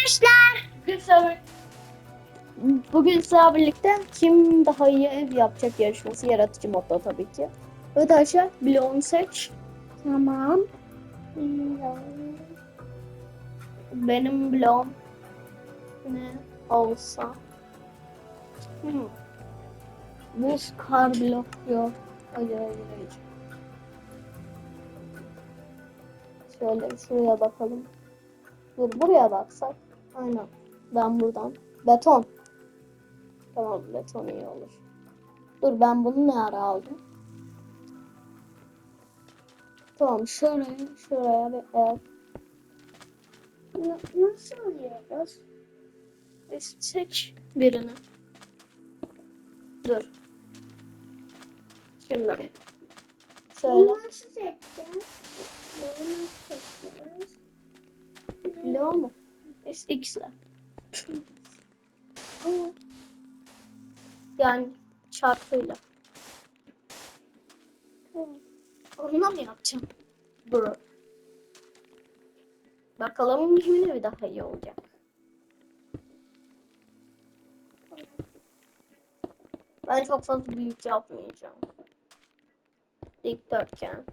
arkadaşlar. Bugün sizlerle birlikte kim daha iyi ev yapacak yarışması yaratıcı modda tabii ki. Evet Ayşe, bloğunu seç. Tamam. Benim bloğum ne olsa. Hmm. Buz kar blok yok. Hadi hadi hadi. Şöyle şuraya bakalım. Dur buraya baksak. Aynen. Ben buradan. Beton. Tamam beton iyi olur. Dur ben bunu ne ara aldım? Tamam şuraya şuraya bir ev. Nasıl oluyoruz? Seç birini. Dur. Şimdi. Şöyle. Bunu nasıl seçeceğiz? Bunu nasıl seçeceğiz? Biliyor mu? X'le. Yani çarpıyla. Onunla mı yapacağım? Dur. Bakalım kimin evi daha iyi olacak. Ben çok fazla büyük yapmayacağım. Dikdörtgen.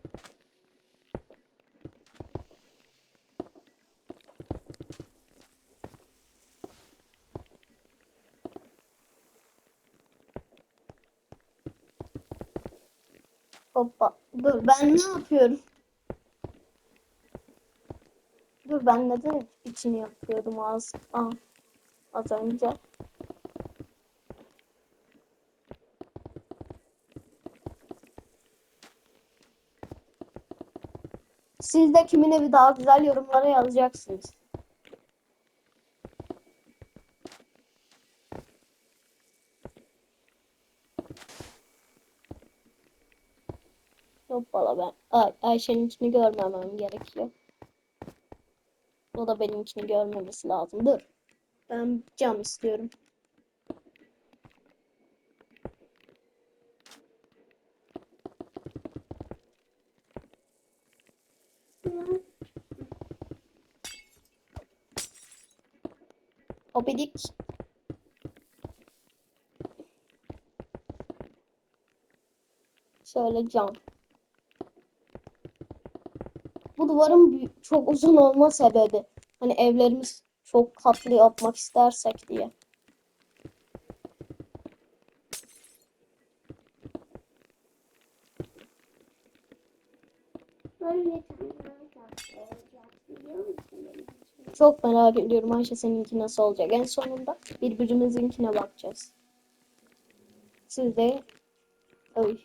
Hoppa. Dur ben ne yapıyorum? Dur ben neden içini yapıyordum az, az, az önce? Siz de kimin evi daha güzel yorumlara yazacaksınız. Hoppala ben Ay, Ayşe'ninkini görmemem gerekiyor. O da benimkini görmemesi lazım. Dur. Ben cam istiyorum. Hopidik. Şöyle cam. Duvarın çok uzun olma sebebi. Hani evlerimiz çok katlı yapmak istersek diye. Çok merak ediyorum Ayşe seninki nasıl olacak. En sonunda birbirimizinkine bakacağız. Siz de Oy.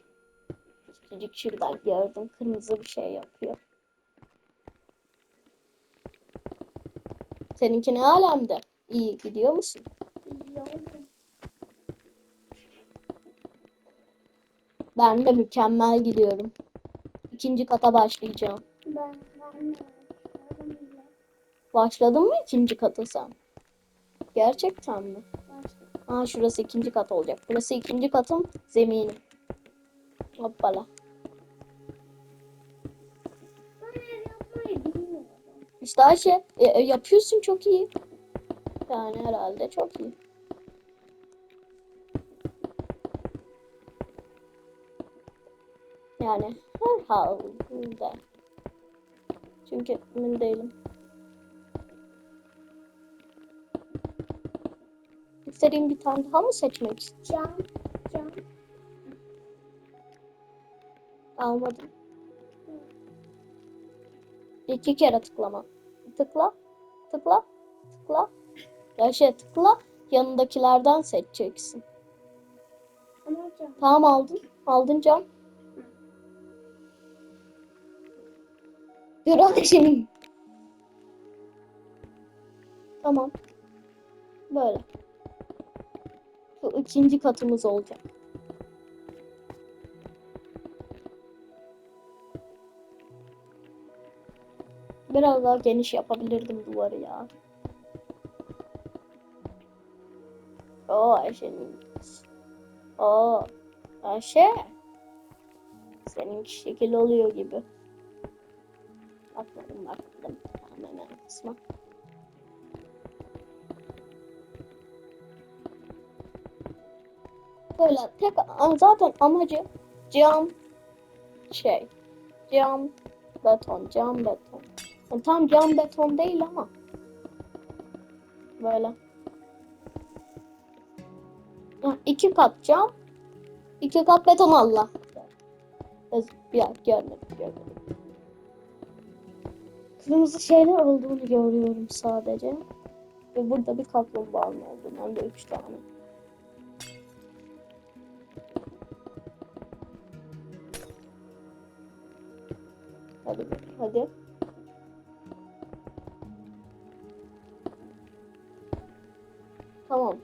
Küçücük şuradan gördüm. Kırmızı bir şey yapıyor. Seninki ne alemde? İyi gidiyor musun? Ben de mükemmel gidiyorum. İkinci kata başlayacağım. Ben ben. Başladın mı ikinci kata sen? Gerçekten mi? Başladım. Aa şurası ikinci kat olacak. Burası ikinci katın zemini. Hoppala. İşte Ayşe e, e, yapıyorsun çok iyi. Yani herhalde çok iyi. Yani herhalde. Çünkü emin değilim. İstediğin bir tane daha mı seçmek istiyorsun? Cam, cam. Almadım. İki kere tıklama. Tıkla, tıkla, tıkla. Ya şey tıkla, yanındakilerden seçeceksin. Ama cam. Tamam aldın. Aldın cam. Dur ateşim. Tamam. Böyle. Şu ikinci katımız olacak. Biraz daha geniş yapabilirdim duvarı ya. Oo Ayşe'nin. Oo Ayşe. Seninki şekil oluyor gibi. Atladım atladım. Hemen kısma. Böyle tek zaten amacı cam şey cam beton cam beton yani tam cam beton değil ama böyle. Ha, iki kat cam, iki kat beton Allah. Ya görmedim görmedim. Kırmızı şeyler olduğunu görüyorum sadece. Ve burada bir kaplumbağanın olduğunu hem de üç tane. Hadi hadi. Tamam.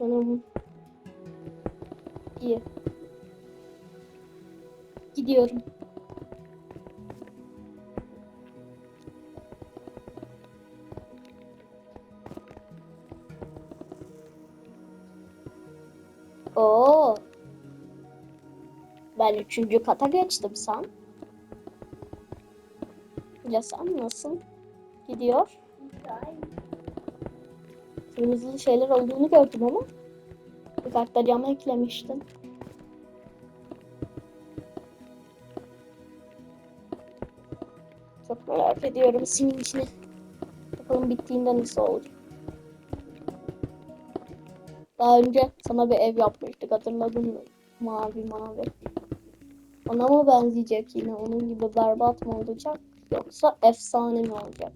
Benim iyi. Gidiyorum. Oo. Ben üçüncü kata geçtim sen. Ya sen nasıl gidiyor? Güzel. Kırmızı şeyler olduğunu gördüm ama. Bir kartta cam eklemiştin. Çok merak ediyorum senin içine. Bakalım bittiğinde nasıl olacak. Daha önce sana bir ev yapmıştık hatırladın mı? Mavi mavi. Ona mı benzeyecek yine? Onun gibi berbat mı olacak? Yoksa efsane mi olacak?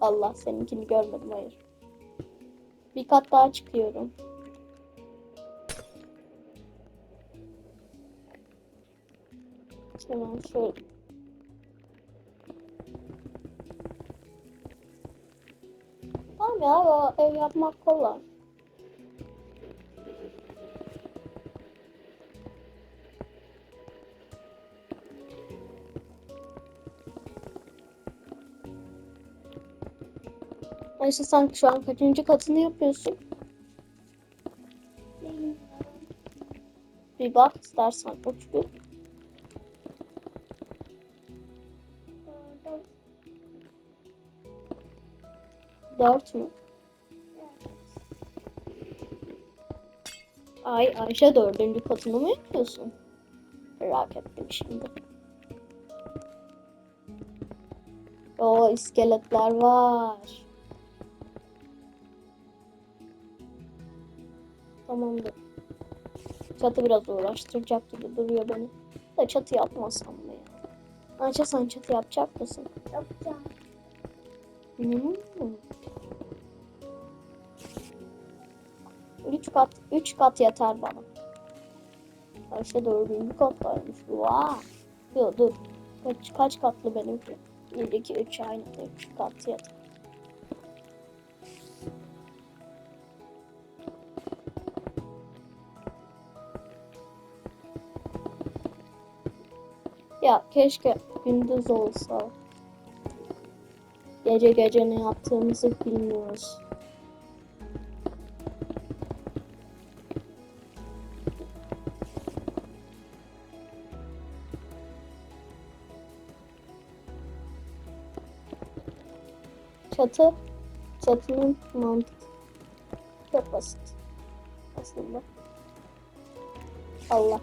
Allah seninkini görmedim hayır. Bir kat daha çıkıyorum. Tamam şöyle. Tamam ya ev yapmak kolay. Ayşe sen şu an kaçıncı katını yapıyorsun? Bir bak istersen uç bir. Orada Dört mü? Ay Ayşe dördüncü katını mı yapıyorsun? Merak ettim şimdi. O iskeletler var. Tamamdır. Çatı biraz uğraştıracak gibi duruyor beni. Da çatı yapmasam mı ya? Ayşe sen çatı yapacak mısın? yapacağım. Hmm. Üç kat, üç kat yeter bana. Ayşe dördüncü kattaymış. Vay. Yo dur. Kaç, kaç katlı benimki? 1, 2, 3 aynı. 3 kat yeter. Ya keşke gündüz olsa. Gece gece ne yaptığımızı bilmiyoruz. Çatı, çatının mantık çok basit aslında. Allah.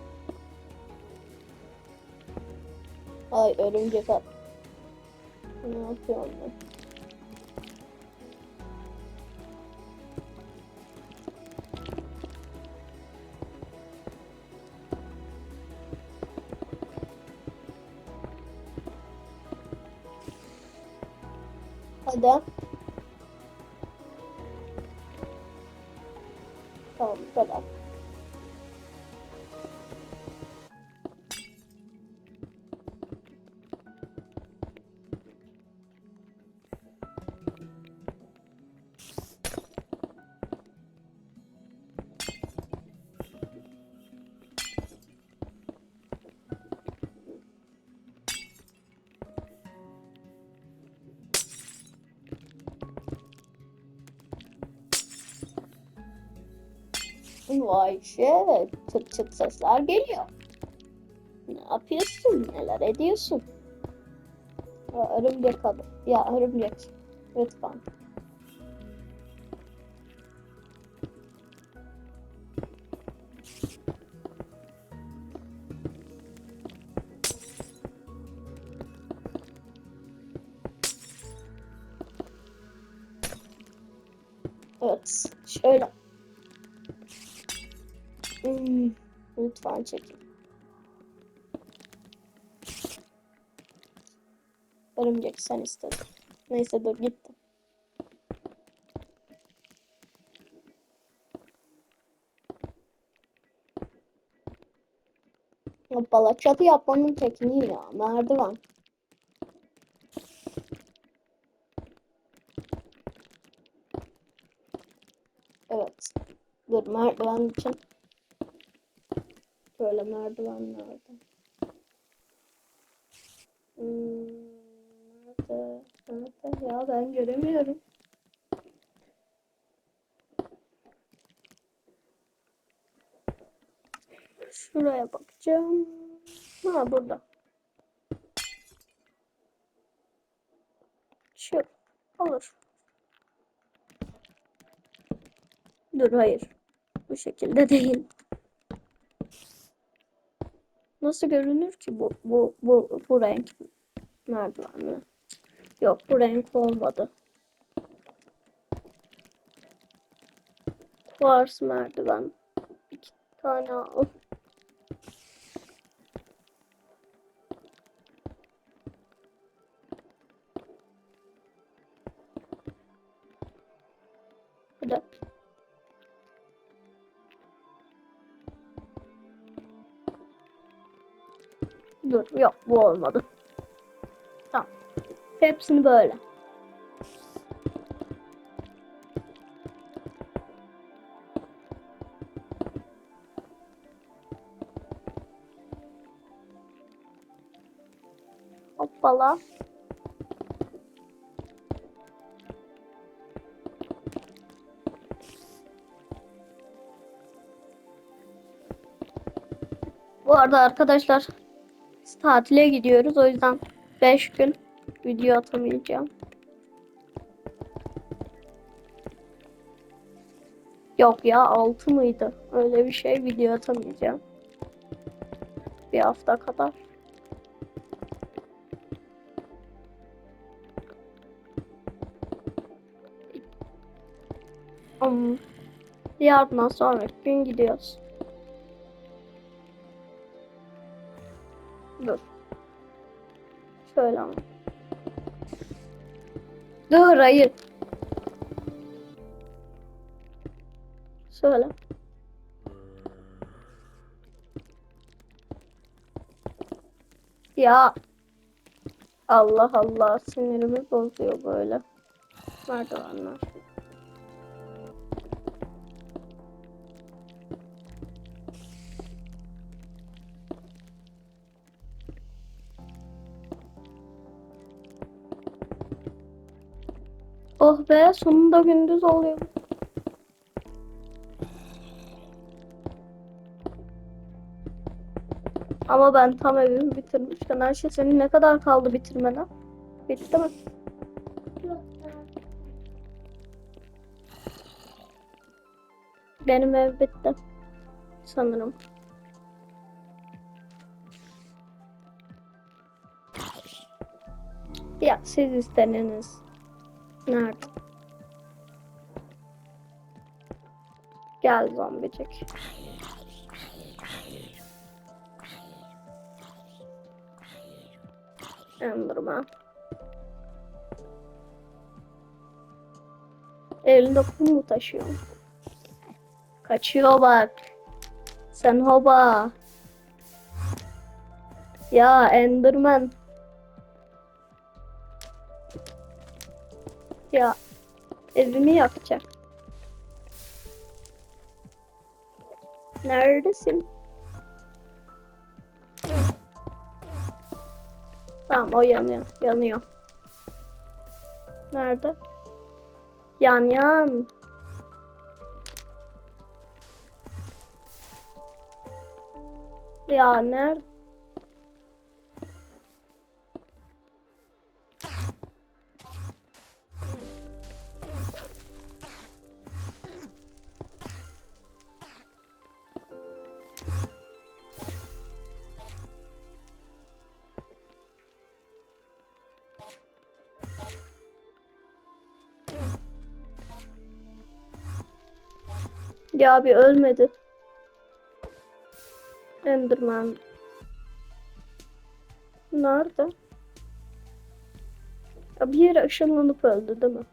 Ay örümcek at. Ne yapıyorum ben? Hadi. Tamam bu kadar. Vay şey, çıt çıt sesler geliyor. Ne yapıyorsun? Neler ediyorsun? Ya, örümcek adı. Ya örümcek. Lütfen. Evet. Şöyle. Lütfen çekin. Örümcek sen istedin. Neyse dur gitti. Hoppala çatı yapmanın tekniği ya. Merdiven. Evet. Dur merdiven için. Böyle merdiven nerede? Hmm, nerede? Nerede? Ya ben göremiyorum. Şuraya bakacağım. Ha burada. Şu olur. Dur hayır. Bu şekilde değil. Nasıl görünür ki bu bu bu bu renk merdivenli? Yok bu renk olmadı. Kuvars merdiven. İki tane al. Dur yok bu olmadı. Tamam. Hepsini böyle. Hoppala. Bu arada arkadaşlar tatile gidiyoruz. O yüzden 5 gün video atamayacağım. Yok ya 6 mıydı? Öyle bir şey video atamayacağım. Bir hafta kadar. Um, yarından sonraki gün gidiyoruz. Dur. Şöyle ama. Dur hayır. Şöyle. Ya. Allah Allah sinirimi bozuyor böyle. Merdivenler. Be sonunda gündüz oluyor. Ama ben tam evimi bitirmişken her şey senin ne kadar kaldı bitirmene? Bitti mi? Benim ev bitti. Sanırım. Ya siz isteniniz. Nerede? Gel zombicik. Enderman. Elinde kum taşıyor? Kaçıyor bak. Sen hoba. Ya Enderman. Ya evimi yakacak. Neredesin? Tamam o yanıyor. Yanıyor. Nerede? Yan yan. Ya nerede? Ya bir ölmedi. Enderman. Nerede? Ya bir yere ışınlanıp öldü değil mi?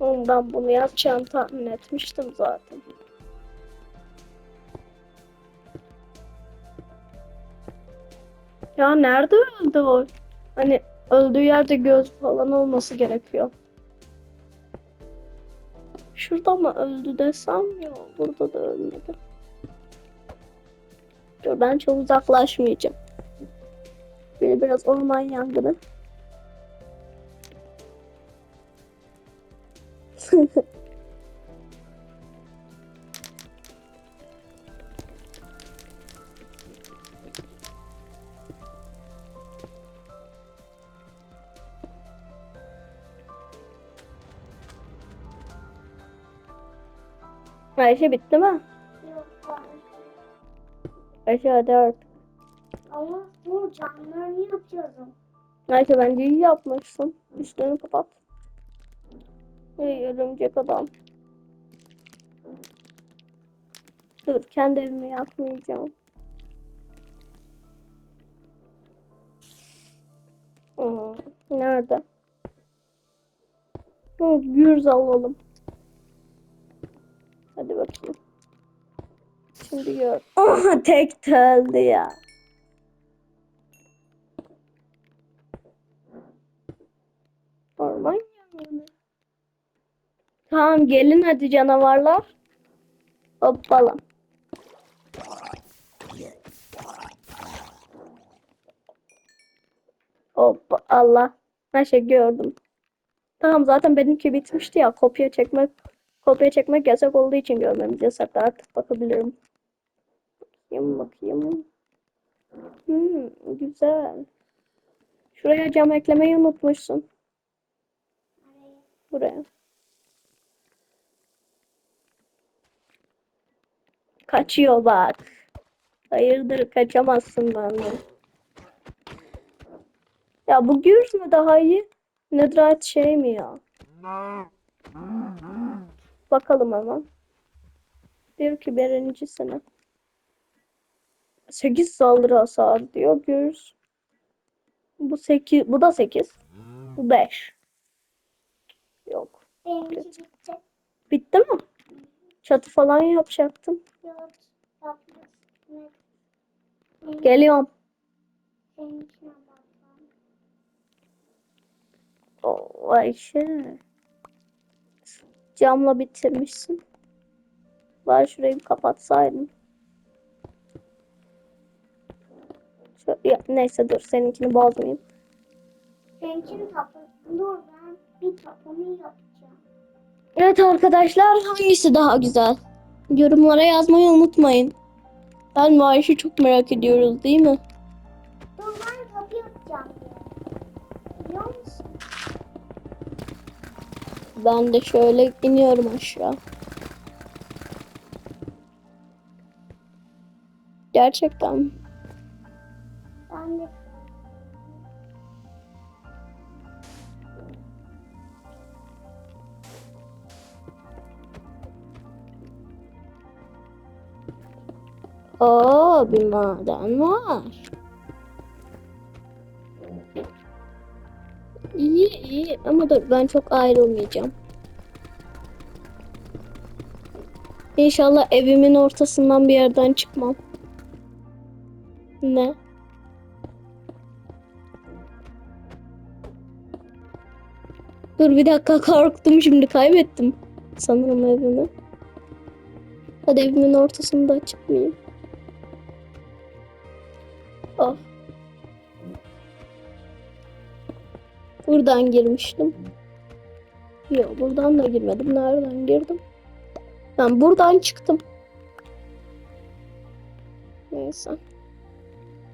Ondan bunu yapacağını tahmin etmiştim zaten. Ya nerede öldü o? Hani öldüğü yerde göz falan olması gerekiyor. Şurada mı öldü desem yok burada da ölmedi. Dur ben çok uzaklaşmayacağım. Böyle biraz orman yangını. Ayşe bitti mi? Yok. Ayşe hadi artık. Ama bu camlarını yapıyorum. Ayşe bence iyi yapmışsın. Üstünü kapat. Ey örümcek adam. Dur kendi evimi yapmayacağım. Hmm, nerede? Hı, gürz alalım. Hadi bakayım. Şimdi gör. Aha tek öldü ya. Orman yangını. Tamam gelin hadi canavarlar. Hoppala. Hoppa Allah. Her şey gördüm. Tamam zaten benimki bitmişti ya. Kopya çekmek kopya çekmek yasak olduğu için görmemiz yasak. Artık bakabilirim. Bakayım bakayım. Hmm, güzel. Şuraya cam eklemeyi unutmuşsun. Buraya. Kaçıyor bak. Hayırdır kaçamazsın benden. Ya bu Gürz mü daha iyi? Nedret şey mi ya? Bakalım hemen. Diyor ki birinci sene. 8 saldırı hasarı diyor Gürz. Bu 8, bu da 8. Bu 5. Yok. Bitti. Bitti mi? Çatı falan yapacaktım. Yok yapmışsın. Geliyorum. Oo, Ayşe. Camla bitirmişsin. Var şurayı bir kapatsaydın. Şu, ya, neyse dur seninkini bozmayayım. Seninkini kapat. Dur ben bir tapını yapacağım. Evet arkadaşlar hangisi daha güzel? Yorumlara yazmayı unutmayın. Ben Ayşe çok merak ediyoruz değil mi? Ben de şöyle iniyorum aşağı. Gerçekten. Ben de Oo bir maden var. Ama dur ben çok ayrılmayacağım. İnşallah evimin ortasından bir yerden çıkmam. Ne? Dur bir dakika korktum şimdi kaybettim. Sanırım evimi. Hadi evimin ortasında çıkmayayım. Oh. Buradan girmiştim. Yok buradan da girmedim. Nereden girdim? Ben buradan çıktım. Neyse.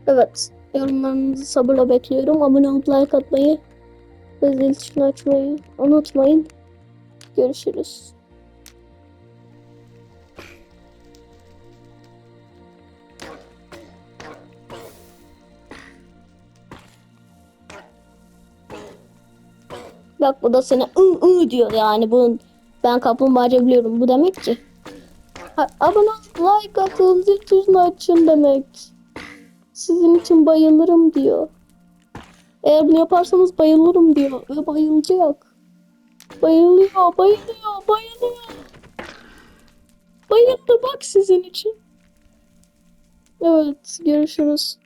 Evet. Yorumlarınızı sabırla bekliyorum. Abone olup like atmayı ve zil açmayı unutmayın. Görüşürüz. Bak bu da seni ı ı diyor yani bunun ben kaplumbağaca biliyorum bu demek ki. Ha, abone ol, like atın, zil tuşunu açın demek. Sizin için bayılırım diyor. Eğer bunu yaparsanız bayılırım diyor. Ve bayılacak. Bayılıyor, bayılıyor, bayılıyor. Bayıldı bak sizin için. Evet, görüşürüz.